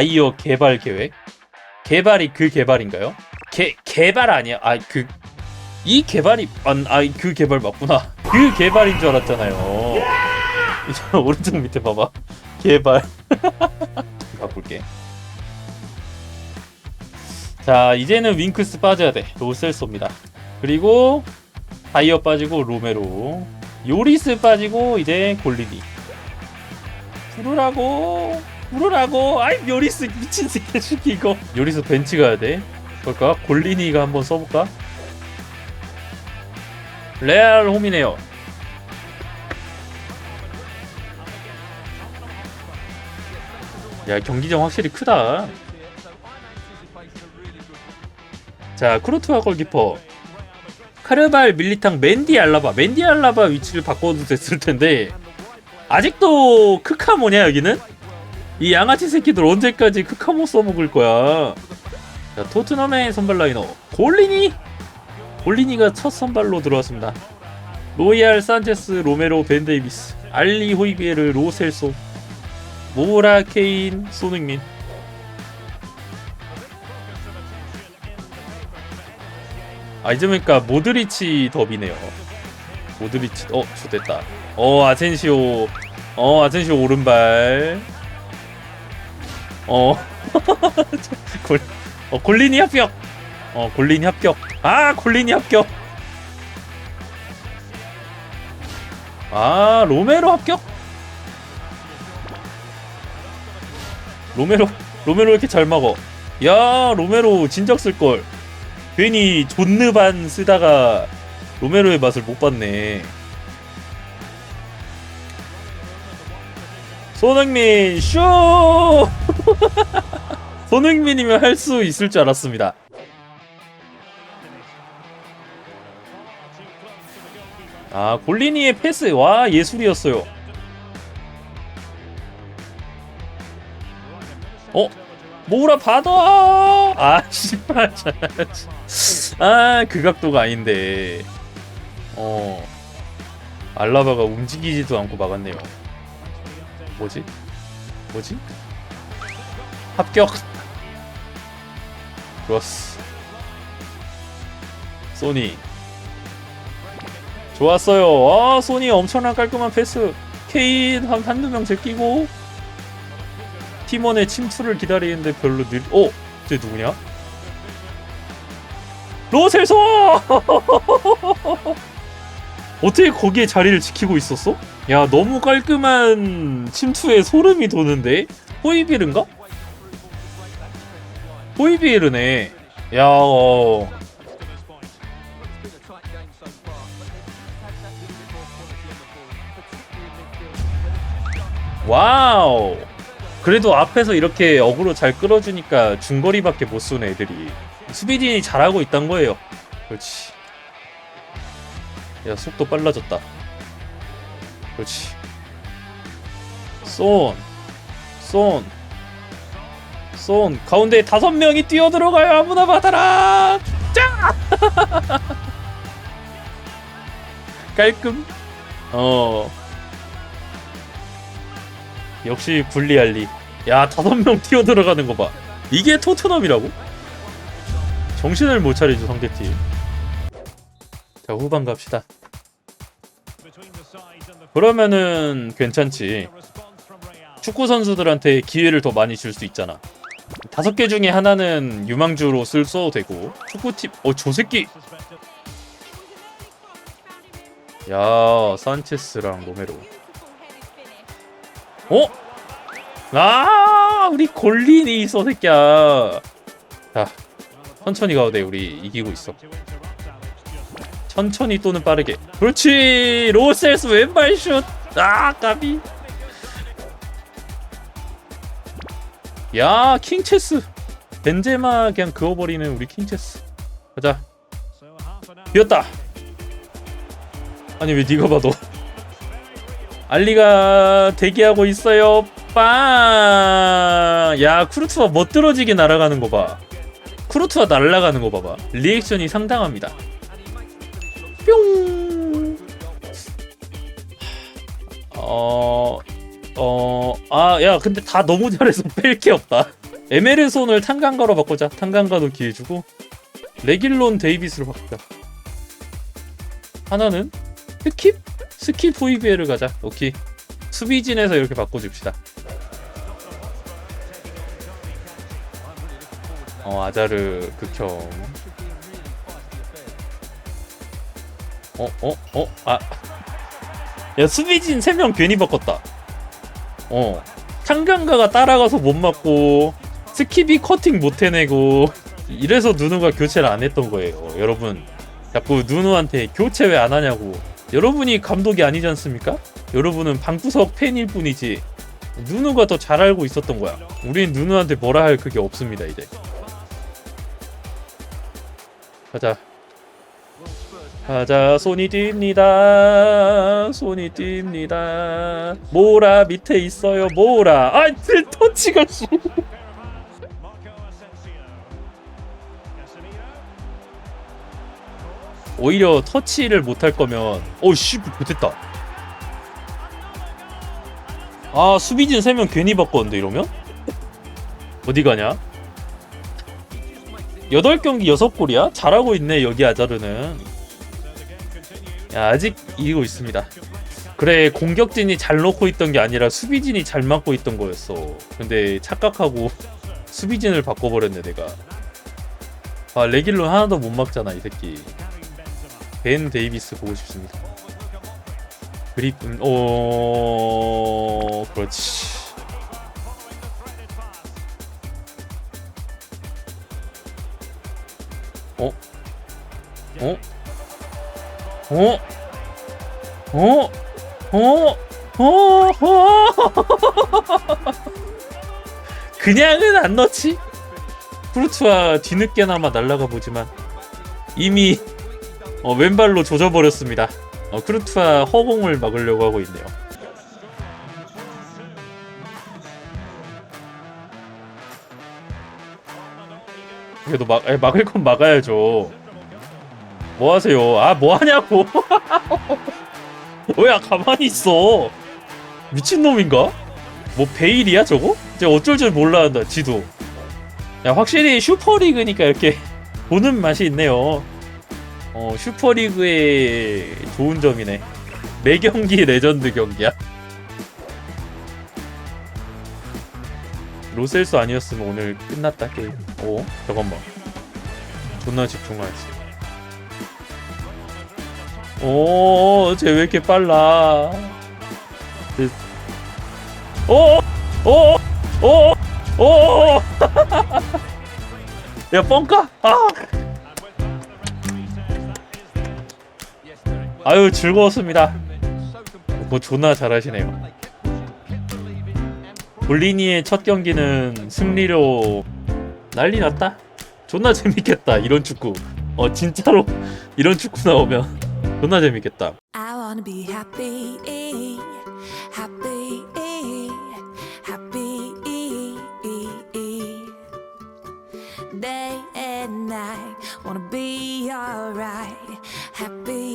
바이오 개발 계획. 개발이 그 개발인가요? 개 개발 아니야? 아 그 이 개발이 아그 개발 맞구나. 그 개발인 줄 알았잖아요. 이제 오른쪽 밑에 봐봐. 개발. 바꿀게. 자 이제는 윙크스 빠져야 돼. 로셀소입니다. 그리고 바이어 빠지고 로메로. 요리스 빠지고 이제 골리니. 부르라고 부르라고. 아이 요리스 미친 새끼 이거. 요리스 벤치 가야 돼. 볼까? 골리니가 한번 써볼까? 레알 홈이네요. 야 경기장 확실히 크다. 자 크로트와 골키퍼. 카르발 밀리탕 맨디 알라바. 맨디 알라바 위치를 바꿔도 됐을 텐데 아직도 크카모냐 여기는? 이 양아치 새끼들 언제까지 크카모 써먹을 거야? 자 토트넘의 선발 라이너 골리니? 골리니가 첫 선발로 들어왔습니다. 로이알 산체스 로메로 벤데이비스 알리 호이비에르 로셀소 모라 케인 손흥민. 아 이제니까 모드리치 더비네요. 모드리치 어 좋됐다. 어 아센시오. 어 아센시오 오른발 어, 골, 어 골리니 합격. 어 골리니 합격. 아 골리니 합격. 아 로메로 합격? 로메로 로메로 이렇게 잘 막어. 야 로메로 진작 쓸걸. 괜히 존느반 쓰다가 로메로의 맛을 못 봤네. 손흥민 쇼 손흥민이면 할 수 있을 줄 알았습니다. 아 골리니의 패스. 와 예술이었어요. 어? 모우라 받아! 아 씨발 아 그 각도가 아닌데. 어. 알라바가 움직이지도 않고 막았네요. 뭐지? 뭐지 합격 좋았어 소니 좋았어요 아 소니 엄청난 깔끔한 패스 케인 한, 한두 명 제끼고 팀원의 침투를 기다리는데 별로 늘 어? 쟤 누구냐? 로셀소! 어떻게 거기에 자리를 지키고 있었어? 야 너무 깔끔한 침투에 소름이 돋는데? 호이비르인가? 호이비르네 야 어. 와우. 그래도 앞에서 이렇게 어그로 잘 끌어주니까 중거리밖에 못 쏘는 애들이. 수비진이 잘하고 있단 거예요. 그렇지. 야 속도 빨라졌다. 그렇지. 쏜 쏜, 쏜 가운데 다섯 명이 뛰어 들어가요. 아무나 받아라. 짜! 깔끔. 어. 역시 분리알리. 야 다섯 명 뛰어 들어가는 거 봐. 이게 토트넘이라고? 정신을 못 차리죠 상대팀. 자 후반 갑시다. 그러면은 괜찮지. 축구 선수들한테 기회를 더 많이 줄 수 있잖아. 다섯 개 중에 하나는 유망주로 쓸 써도 되고. 축구팀 어저 새끼. 야 산체스랑 로메로. 어? 아 우리 골린이 있어 새끼야. 자 천천히 가도 돼 우리. 이기고 있어. 천천히 또는 빠르게. 그렇지 로셀스 왼발 슛아 까비 야 킹체스. 벤제마 그냥 그어버리는 우리 킹체스. 가자. 비었다. 아니 왜 네가 봐도. 알리가 대기하고 있어요. 빵야 쿠르투가 멋들어지게 날아가는 거봐. 쿠르투가 날아가는 거 봐봐. 리액션이 상당합니다. 뿅! 어... 어... 아, 야, 근데 다 너무 잘해서 뺄 게 없다. 에메르손을 탄강가로 바꾸자. 탄강가도 기회 주고 레길론 데이비스로 바꾸자. 하나는 스킵? 스킵 호이비에를 가자. 오케이. 수비진에서 이렇게 바꿔줍시다. 어 아자르 극혐. 어 어 어 아. 야 수비진 3명 괜히 바꿨다. 어. 창강가가 따라가서 못 맞고 스킵이 커팅 못 해내고 이래서 누누가 교체를 안 했던 거예요. 여러분 자꾸 누누한테 교체 왜 안 하냐고. 여러분이 감독이 아니지 않습니까? 여러분은 방구석 팬일 뿐이지. 누누가 더 잘 알고 있었던 거야. 우린 누누한테 뭐라 할 그게 없습니다 이제. 가자. 가자 손이 뜁니다 손이 뜁니다. 모라 밑에 있어요 모라. 아 터치가 씨 오히려 터치를 못할 거면 오씨 못했다. 아 수비진 3명 괜히 바꿨는데 이러면? 어디 가냐? 8경기 6골이야? 잘하고 있네 여기 아자르는. 야, 아직 이기고 있습니다. 그래 공격진이 잘 넣고 있던 게 아니라 수비진이 잘 막고 있던 거였어. 근데 착각하고 수비진을 바꿔버렸네 내가. 아 레길론 하나도 못 막잖아 이 새끼. 벤 데이비스 보고 싶습니다. 그립 음, 어 그렇지. 어? 어? 어? 어? 어? 어? 어? 그냥은 안 넣지? 프루트와 뒤늦게나마 날아가 보지만 이미 어, 왼발로 조져버렸습니다. 어, 크루트와 허공을 막으려고 하고 있네요. 그래도 막, 에, 막을 건 막아야죠. 뭐 하세요? 아, 뭐 하냐고. 뭐야, 가만히 있어. 미친놈인가? 뭐, 베일이야, 저거? 이제 어쩔 줄 몰라 한다, 지도. 야, 확실히 슈퍼리그니까 이렇게 보는 맛이 있네요. 어, 슈퍼리그의 좋은 점이네. 매 경기 레전드 경기야. 로셀스 아니었으면 오늘 끝났다, 게임. 어? 잠깐만. 존나 집중하지. 오, 쟤 왜 이렇게 빨라? 쟤- 오, 오, 오, 오, 야 뻥까? 아, 아유 즐거웠습니다. 뭐 존나 잘하시네요. 볼리니의 첫 경기는 승리로 난리 났다. 존나 재밌겠다 이런 축구. 어 진짜로 이런 축구 나오면 존나 재밌겠다. day and night. Wanna be alright, happy.